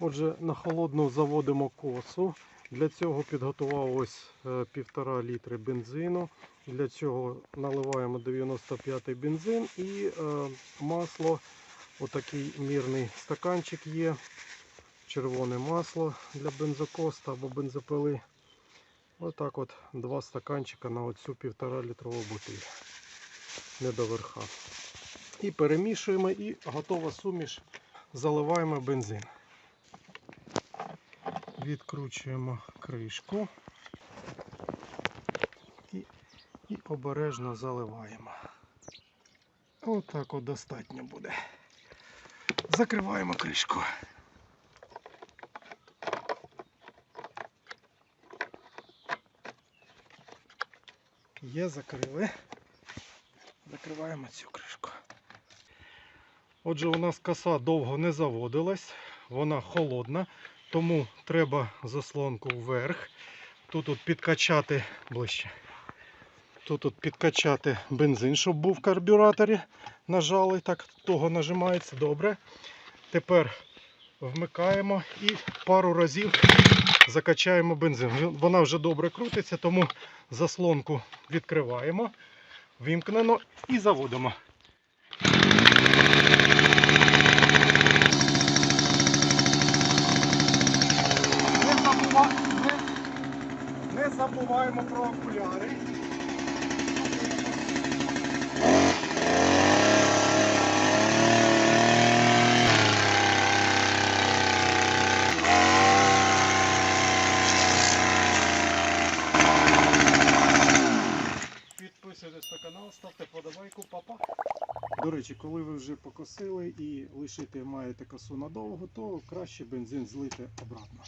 Отже, на холодну заводимо косу. Для цього підготував ось е, півтора літри бензину. Для цього наливаємо 95-й бензин і е, масло. Отакий мірний стаканчик є. Червоне масло для бензокоста або бензопили. Отак от два стаканчика на оцю півтора літрову бутиль. Не до верха. І перемішуємо і готова суміш. Заливаємо бензин. Відкручуємо кришку і, і обережно заливаємо. Отак от достатньо буде. Закриваємо кришку. Є, закрили. Закриваємо цю кришку. Отже, у нас коса довго не заводилась, вона холодна, тому треба заслонку вверх. Тут от підкачати ближче. Тут от підкачати бензин, щоб був в карбюраторі. Нажали, так того нажимається добре. Тепер вмикаємо і пару разів закачаємо бензин. Вона вже добре крутиться, тому заслонку відкриваємо, вімкнено і заводимо. Не, забува... не... не забуваємо про окуляри. Підписуйтесь на канал, ставте подобайку, папа. До речі, коли ви вже покосили і лишити маєте косу надовго, то краще бензин злити обратно.